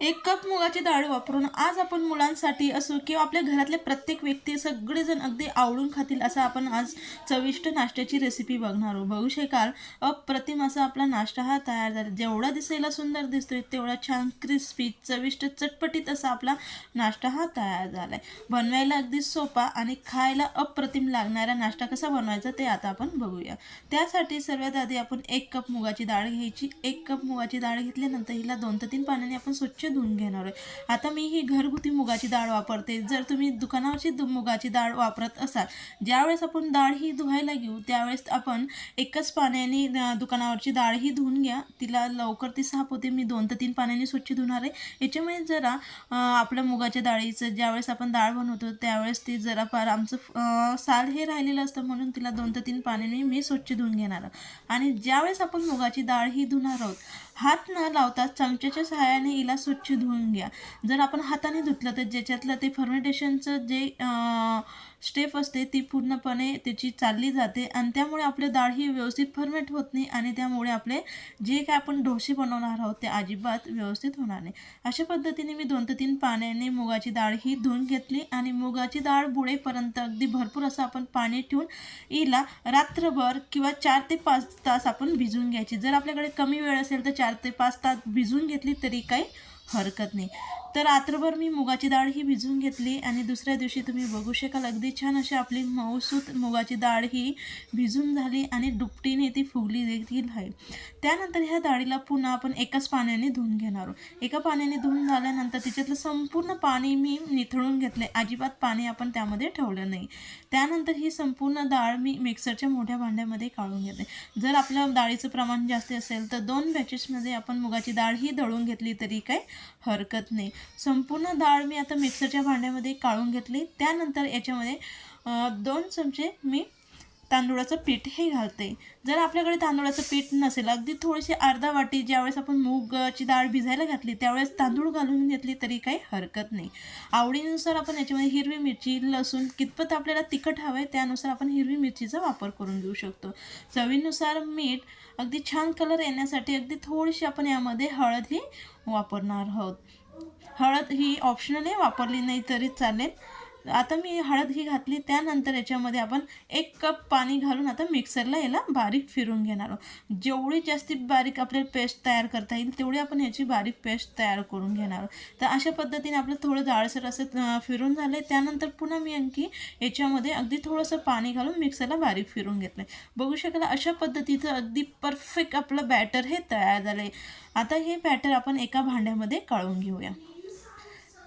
एक कप मुगाची डाळ वापरून आज आपण मुलांसाठी असो किंवा आपल्या घरातले प्रत्येक व्यक्ती सगळेजण अगदी आवडून खातील असं आपण आज चविष्ट नाश्त्याची रेसिपी बघणार आहोत. बघू शकाल अप्रतिम असा आपला नाश्ता हा तयार झाला. जेवढा दिसायला सुंदर दिसतोय तेवढा छान क्रिस्पी चविष्ट चटपटीत असा आपला नाश्ता हा तयार झाला आहे बनवायला अगदी सोपा आणि खायला अप्रतिम लागणारा नाश्ता कसा बनवायचा ते आता आपण बघूया. त्यासाठी सर्वात आधी आपण एक कप मुगाची डाळ घ्यायची. एक कप मुगाची डाळ घेतल्यानंतर हिला दोन ते तीन पाण्याने आपण स्वच्छ धुवून घेणार आहे. आता मी ही घरगुती मुगाची डाळ वापरते. जर तुम्ही दुकानावरची दु मुगाची डाळ वापरत असाल ज्यावेळेस आपण डाळ ही धुवायला घेऊ त्यावेळेस आपण एकच पाण्याने दुकानावरची डाळ ही धुवून घ्या. तिला लवकर ती साफ होते. मी दोन ते तीन पाण्याने स्वच्छ धुणार आहे. याच्यामुळे जरा आपल्या मुगाच्या डाळीचं ज्यावेळेस आपण डाळ बनवतो त्यावेळेस ती जरा फार आमचं साल हे राहिलेलं असतं म्हणून तिला दोन ते तीन पाण्याने मी स्वच्छ धुवून घेणार आणि ज्यावेळेस आपण मुगाची डाळ ही धुणार आहोत हात न लावता चमच्याच्या सहाय्याने हिला स्वच्छ धुवून घ्या. जर आपण हाताने धुतलं तर ज्याच्यातलं ते फर्मेंटेशनचं जे स्टेप असते ती पूर्णपणे त्याची चालली जाते आणि त्यामुळे आपली डाळ ही व्यवस्थित फर्मेट होत नाही आणि त्यामुळे आपले जे काय आपण डोसे बनवणार आहोत ते अजिबात व्यवस्थित होणार नाही. अशा पद्धतीने मी दोन ते तीन पाण्याने मुगाची डाळ ही धुवून घेतली आणि मुगाची डाळ बुडेपर्यंत अगदी भरपूर असं आपण पाणी ठेवून हिला रात्रभर किंवा चार ते पाच तास आपण भिजून घ्यायची. जर आपल्याकडे कमी वेळ असेल तर चार ते पाच तास भिजवून घेतली तरी काही हरकत नाही. तर रात्रभर मी मुगाची डाळ ही भिजवून घेतली आणि दुसऱ्या दिवशी तुम्ही बघू शकाल अगदी छान अशी आपली मऊसूत मुगाची डाळ ही भिजून झाली आणि दुपटीने ती फुगली देखील आहे. त्यानंतर ह्या डाळीला पुन्हा आपण एकाच पाण्याने धुवून घेणार आहोत. एका पाण्याने धुवून झाल्यानंतर तिच्यातलं संपूर्ण पाणी मी निथळून घेतले अजिबात पाणी आपण त्यामध्ये ठेवलं नाही. त्यानंतर ही संपूर्ण डाळ मी मिक्सरच्या मोठ्या भांड्यामध्ये काढून घेते. जर आपलं डाळीचं प्रमाण जास्त असेल तर दोन बॅचेसमध्ये आपण मुगाची डाळ ही दळून घेतली तरी काही हरकत नाही. संपूर्ण डाळ मी आता मिक्सरच्या भांड्यामध्ये काढून घेतली. त्यानंतर याच्यामध्ये दोन चमचे मी तांदूळाचं पीठ हे घालते. जर आपल्याकडे तांदूळाचं पीठ नसेल अगदी थोडीशी अर्धा वाटी ज्यावेळेस आपण मूगची डाळ भिजायला घातली त्यावेळेस तांदूळ घालून घेतली तरी काही हरकत नाही. आवडीनुसार आपण याच्यामध्ये हिरवी मिरची लसूण कितपत आपल्याला तिखट हवं आहे त्यानुसार आपण हिरवी मिरचीचा वापर करून घेऊ शकतो. चवीनुसार मीठ अगदी छान कलर येण्यासाठी अगदी थोडीशी आपण यामध्ये हळद ही वापरणार आहोत. हळद ही ऑप्शनल आहे वापरली नाही तरी चालेल. आता मी हळद ही घातली त्यानंतर याच्यामध्ये आपण एक कप पाणी घालून आता मिक्सरला याला बारीक फिरून घेणार आहोत. जेवढी जास्ती बारीक आपल्याला पेस्ट तयार करता येईल तेवढी आपण याची बारीक पेस्ट तयार करून घेणार आहोत. तर अशा पद्धतीने आपलं थोडं जाळसर असं फिरून झालं आहे त्यानंतर पुन्हा मी आणखी याच्यामध्ये अगदी थोडंसं पाणी घालून मिक्सरला बारीक फिरून घेतलं आहे बघू शकाल अशा पद्धतीचं अगदी परफेक्ट आपलं बॅटर हे तयार झालं आहे आता हे बॅटर आपण एका भांड्यामध्ये काढून घेऊया.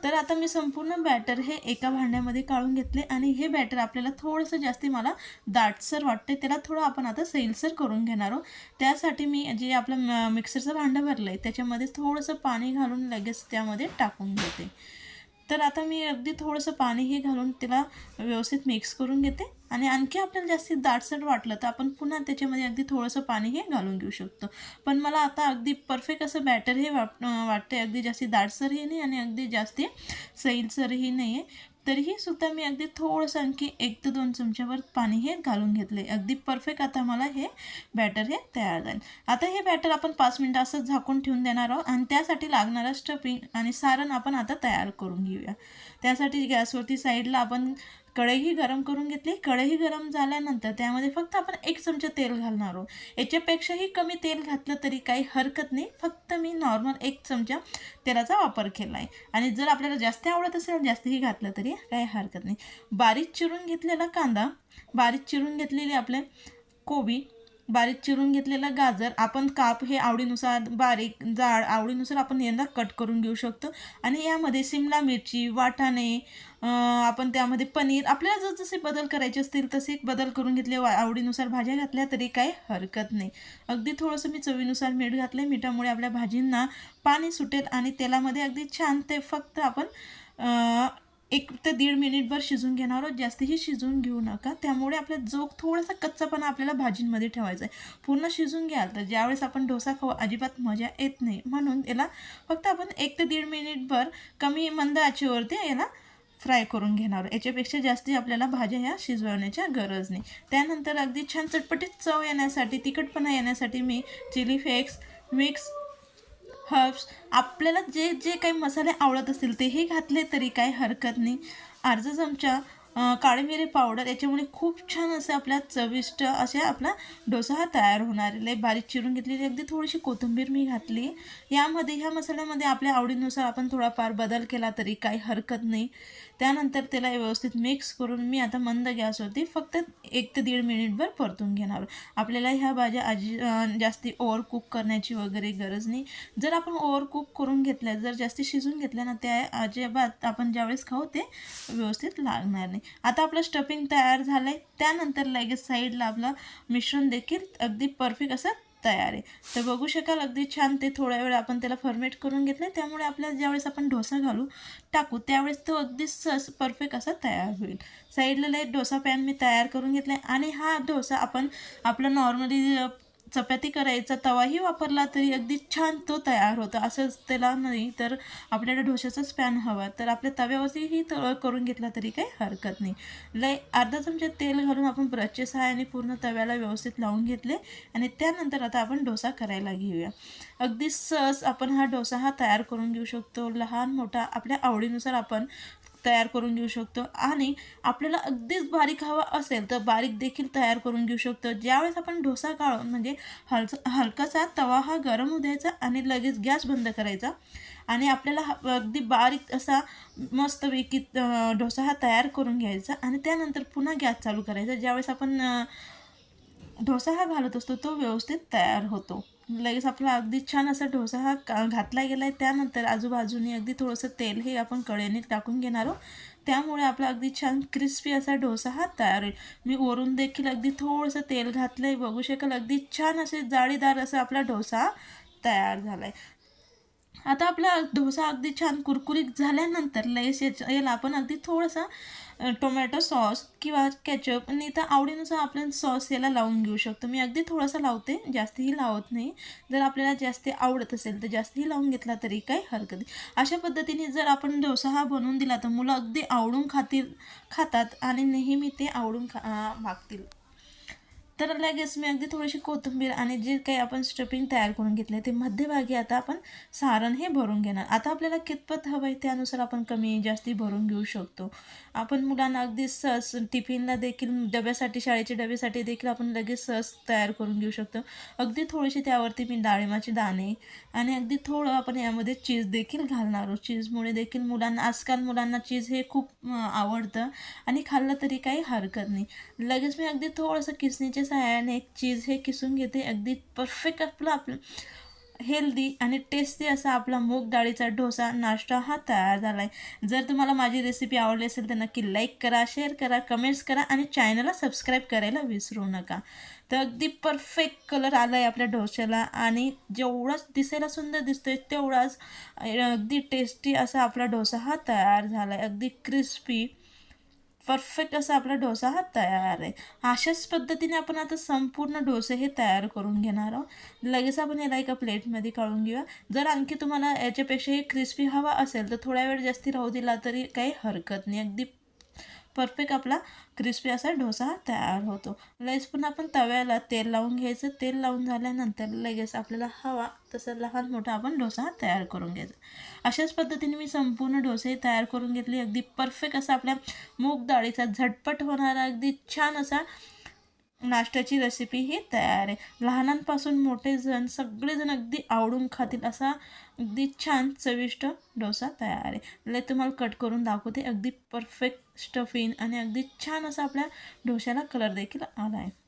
तर आता मी संपूर्ण बॅटर हे एका भांड्यामध्ये काढून घेतले आणि हे बॅटर आपल्याला थोडंसं जास्ती मला दाटसर वाटते त्याला थोडं आपण आता सैलसर करून घेणार आहोत. त्यासाठी मी जे आपलं म- मिक्सरचं भांडं भरलं आहे त्याच्यामध्ये थोडंसं पाणी घालून लगेच त्यामध्ये टाकून घेते. तर आता मी अगदी थोडंसं पाणी हे घालून त्याला व्यवस्थित मिक्स करून घेते. आणि आणखी आपल्याला जास्तीत दाटसर वाटलं तर आपण पुन्हा त्याच्यामध्ये अगदी थोडंसं पाणी हे घालून घेऊ शकतो. पण मला आता अगदी परफेक्ट असं बॅटर हे वाट वाटते अगदी जास्ती दाटसरही नाही आणि अगदी जास्ती सैलसरही नाही आहे तरीही सुद्धा मी अगदी थोडंसं आणखी एक ते दोन चमच्यावर पाणी हे घालून घेतले अगदी परफेक्ट आता मला हे बॅटर हे तयार झालं. आता हे बॅटर आपण पाच मिनटं असं झाकून ठेवून देणार आहोत आणि त्यासाठी लागणारं स्टफिंग आणि सारण आपण आता तयार करून घेऊया. त्यासाठी गॅसवरती साईडला आपण कढईही गरम करून घेतली. कढई गरम झाल्यानंतर त्यामध्ये फक्त आपण एक चमचा तेल घालणार आहोत. याच्यापेक्षाही कमी तेल घातलं तरी काही हरकत नाही. फक्त मी नॉर्मल एक चमचा तेलाचा वापर केला आहे आणि जर आपल्याला जास्त आवडत असेल जास्तही घातलं तरी काही हरकत नाही. बारीक चिरून घेतलेला कांदा बारीक चिरून घेतलेले आपले कोबी बारीक चिरून घेतलेलं गाजर आपण काप हे आवडीनुसार बारीक जाड आवडीनुसार आपण यांना कट करून घेऊ शकतो. आणि यामध्ये सिमला मिरची वाटाणे आपण त्यामध्ये पनीर आपल्याला जर जसे बदल करायचे असतील तसे बदल करून घेतले वा- आवडीनुसार भाज्या घातल्या तरी काही हरकत नाही. अगदी थोडंसं मी चवीनुसार मीठ घातलं मिठामुळे आपल्या भाजींना पाणी सुटेल आणि तेलामध्ये अगदी छान ते फक्त आपण एक ते दीड मिनिटभर शिजून घेणार आहोत. जास्तही शिजवून घेऊ नका. त्यामुळे आपला जो थोडासा कच्चापणा आपल्याला भाजींमध्ये ठेवायचा आहे पूर्ण शिजून घ्याल तर ज्यावेळेस आपण डोसा खाऊ अजिबात मजा येत नाही. म्हणून याला फक्त आपण एक ते दीड मिनिटभर कमी मंद आचेवरती याला फ्राय करून घेणार याच्यापेक्षा जास्त आपल्याला भाज्या ह्या शिजवण्याच्या गरज नाही. त्यानंतर अगदी छान चटपटीत चव येण्यासाठी तिखटपणा येण्यासाठी मी चिली फ्लेक्स मिक्स हर्ब्स आपल्याला जे जे काही मसाले आवडत असतील तेही घातले तरी काही हरकत नाही. अर्धा चमचा काळी मिरी पावडर याच्यामुळे खूप छान असं आपल्या चविष्ट असे आपला डोसा हा तयार होणार आहे. बारीक चिरून घेतलेली अगदी थोडीशी कोथिंबीर मी घातली. यामध्ये ह्या मसाल्यामध्ये आपल्या आवडीनुसार आपण थोडाफार बदल केला तरी काही हरकत नाही. त्यानंतर त्याला व्यवस्थित मिक्स करून मी आता मंद गॅसवरती फक्त एक ते दीड मिनिटभर परतून घेणार. आपल्याला ह्या भाज्या आजी जास्ती ओव्हर कुक करण्याची वगैरे गरज नाही. जर आपण ओव्हर कुक करून घेतल्या जर जास्ती शिजून घेतल्या ना त्या अजिबात आपण ज्यावेळेस खाऊ ते व्यवस्थित लागणार नाही. आता आपलं स्टफिंग तयार झालं आहे त्यानंतर लगेच साईडला आपलं मिश्रण देखील अगदी परफेक्ट असं तयार. आहे तर बघू शकाल अगदी छान ते थोड्या वेळ आपण त्याला फर्मेट करून घेतलं त्यामुळे आपल्याला ज्यावेळेस आपण डोसा घालू टाकू त्यावेळेस तो अगदी सस परफेक्ट असा तयार होईल. साईडला लाइट डोसा पॅन मी तयार करून घेतला आहे आणि हा डोसा आपण आपला नॉर्मली चपाती करायचा तवाही वापरला तरी अगदी छान तो तयार होतो. असंच त्याला नाही तर आपल्याला डोशाचाच पॅन हवा. तर आपल्या तव्यावरतीही तळ करून घेतला तरी काही हरकत नाही. लय अर्धा चमचा तेल घालून आपण ब्रशच्या सहाय्याने पूर्ण तव्याला व्यवस्थित लावून घेतले आणि त्यानंतर आता आपण डोसा करायला घेऊया. अगदी सहज आपण हा डोसा हा तयार करून घेऊ शकतो. लहान मोठा आपल्या आवडीनुसार आपण तयार करून घेऊ शकतो. आणि आपल्याला अगदीच बारीक हवा असेल तर बारीक देखील तयार करून घेऊ शकतो. ज्यावेळेस आपण डोसा काढून म्हणजे हलचा हलकासा तवा हा गरम होऊ द्यायचा आणि लगेच गॅस बंद करायचा. आणि आपल्याला हा अगदी बारीक असा मस्तपैकी डोसा हा तयार करून घ्यायचा. आणि त्यानंतर पुन्हा गॅस चालू करायचा. ज्यावेळेस आपण डोसा हा घालत असतो तो व्यवस्थित तयार होतो. लगेच आपला अगदी छान असा डोसा हा का घातला गेला आहे त्यानंतर आजूबाजूने अगदी थोडंसं तेल हे आपण कळेने टाकून घेणार आहोत. त्यामुळे आपला अगदी छान क्रिस्पी असा डोसा हा तयार होईल. मी वरून देखील अगदी थोडंसं तेल घातलं आहे बघू शकाल अगदी छान असे जाळीदार असा आपला डोसा तयार झाला आहे आता आपला डोसा अगदी छान कुरकुरीत झाल्यानंतर लगेच याच्या याला आपण अगदी थोडंसं टोमॅटो सॉस किंवा कॅचअप आणि तर आवडीनुसार आपण सॉस याला लावून घेऊ शकतो. मी अगदी थोडासा लावते जास्तही लावत नाही. जर आपल्याला जास्त आवडत असेल तर जास्तही लावून घेतला तरी काही हरकत नाही. अशा पद्धतीने जर आपण डोसा हा बनवून दिला तर मुलं अगदी आवडून खातील खातात आणि नेहमी ते आवडून खा मागतील तर लगेच मी अगदी थोडीशी कोथिंबीर आणि जे काही आपण स्टफिंग तयार करून घेतले ते मध्यभागी आता आपण सारण हे भरून घेणार. आता आपल्याला कितपत हवं आहे त्यानुसार आपण कमी जास्ती भरून घेऊ शकतो. आपण मुलांना अगदी सहज टिफिनला देखील डब्यासाठी शाळेच्या डब्यासाठी देखील आपण लगेच सहज तयार करून घेऊ शकतो. अगदी थोडीशी त्यावरती मी डाळिंबाचे दाणे आणि अगदी थोडं आपण यामध्ये चीज देखील घालणार आहोत. चीजमुळे देखील मुलांना आजकाल मुलांना चीज हे खूप आवडतं आणि खाल्लं तरी काही हरकत नाही. लगेच मी अगदी थोडंसं किसणीचे किसणीच्या सहाय्याने एक चीज हे किसून घेते. अगदी परफेक्ट आपलं आपलं हेल्दी आणि टेस्टी असा आपला मूग डाळीचा डोसा नाश्ता हा तयार झाला आहे जर तुम्हाला माझी रेसिपी आवडली असेल तर नक्की लाईक करा शेअर करा कमेंट्स करा आणि चॅनलला सबस्क्राईब करायला विसरू नका. तर अगदी परफेक्ट कलर आला आहे आपल्या डोश्याला आणि जेवढाच दिसायला सुंदर दिसतोय तेवढाच अगदी टेस्टी असा आपला डोसा हा तयार झाला आहे अगदी क्रिस्पी परफेक्ट असा आपला डोसा हा तयार आहे. अशाच पद्धतीने आपण आता संपूर्ण डोसे हे तयार करून घेणार आहोत. लगेच आपण याला एका प्लेटमध्ये काढून घेऊया. जर आणखी तुम्हाला याच्यापेक्षाही क्रिस्पी हवा असेल तर थोड्या वेळ जास्ती राहू दिला तरी काही हरकत नाही. अगदी परफेक्ट आपला क्रिस्पी असा डोसा तयार होतो. लगेच पण आपण तव्याला तेल लावून घ्यायचं. तेल लावून झाल्यानंतर लगेच आपल्याला हवा तसं लहान मोठा आपण डोसा तयार करून घ्यायचा. अशाच पद्धतीने मी संपूर्ण डोसे तयार करून घेतले. अगदी परफेक्ट असा आपल्या मूग डाळीचा झटपट होणारा अगदी छान असा नाश्त्याची रेसिपी ही तयार आहे. लहानांपासून मोठे जण सगळेजण अगदी आवडून खातील असा अगदी छान चविष्ट डोसा तयार आहे. लय तुम्हाला कट करून दाखवते. अगदी परफेक्ट स्टफिन आणि अगदी छान असा आपल्या डोश्याला कलर देखील आला आहे